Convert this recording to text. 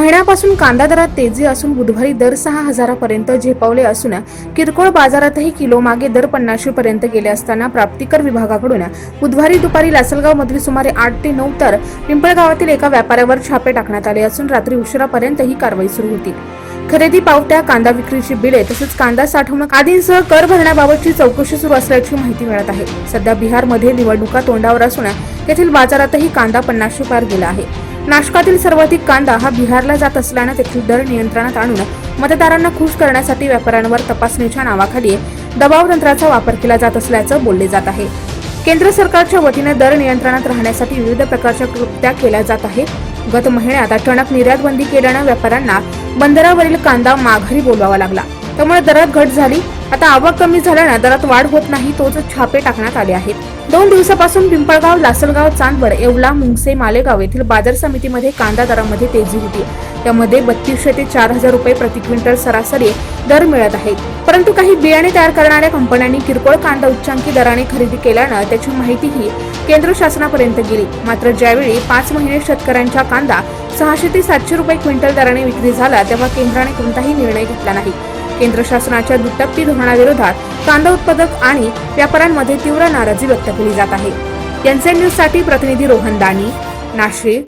महिन्यापासून कांदा दरात तेजी असून बुधवारी दर सहा हजारापर्यंत झेपावले असून किरकोळ बाजारातही किलो मागे दर पन्नाशी पर्यंत गेले असताना प्राप्तिकर विभागाकडून बुधवारी दुपारी लासलगाव मधील सुमारे आठ ते नऊ तर पिंपळगावातील एका व्यापाऱ्यावर छापे टाकण्यात आले असून रात्री उशिरापर्यंत ही कारवाई सुरू होती. खरेदी पावत्या कांदा विक्रीची बिले तसेच कांदा साठवणूक आदींसह कर भरण्याबाबतची चौकशी सुरू असल्याची माहिती मिळत आहे. सध्या बिहारमध्ये निवडणुका तोंडावर असून तेथील बाजारातही कांदा पन्नासशे पार गेला आहे. नाशकातील सर्वाधिक कांदा हा बिहारला जात असल्यानं तेथील दर नियंत्रणात आणून मतदारांना खुश करण्यासाठी व्यापाऱ्यांवर तपासणीच्या नावाखाली दबाव तंत्राचा वापर केला जात असल्याचं बोलले जात आहे. केंद्र सरकारच्या वतीने दर नियंत्रणात राहण्यासाठी विविध प्रकारच्या कृत्या केल्या जात आहेत. गत महिन्यात अचानक निर्यात बंदी केल्यानं व्यापाऱ्यांना बंदरावरील कांदा माघारी बोलवावा लागला. त्यामुळे दरात घट झाली. आता आवक कमी झाल्यानं दरात वाढ होत नाही तोच छापे टाकण्यात आले आहेत. दोन दिवसापासून पिंपळगाव लासलगाव चांदवड येवला मुंगसे मालेगाव येथील बाजार समितीमध्ये कांदा दरामध्ये तेजी होती. त्यामध्ये बत्तीसशे ते चार हजार रुपये प्रति क्विंटल सरासरी दर मिळत आहे. परंतु काही बियाणे तयार करणाऱ्या कंपन्यांनी किरकोळ कांदा उच्चांकी दराने खरेदी केल्यानं त्याची माहितीही केंद्र शासनापर्यंत गेली. मात्र ज्यावेळी पाच महिने शेतकऱ्यांचा कांदा सहाशे ते सातशे रुपये क्विंटल दराने विक्री झाला तेव्हा केंद्राने कोणताही निर्णय घेतला नाही. केंद्र शासनाच्या दुटप्पी धोरणाविरोधात कांदा उत्पादक आणि व्यापाऱ्यांमध्ये तीव्र नाराजी व्यक्त केली जात आहे. एनसेन न्यूजसाठी प्रतिनिधी रोहन दानी नाशिक.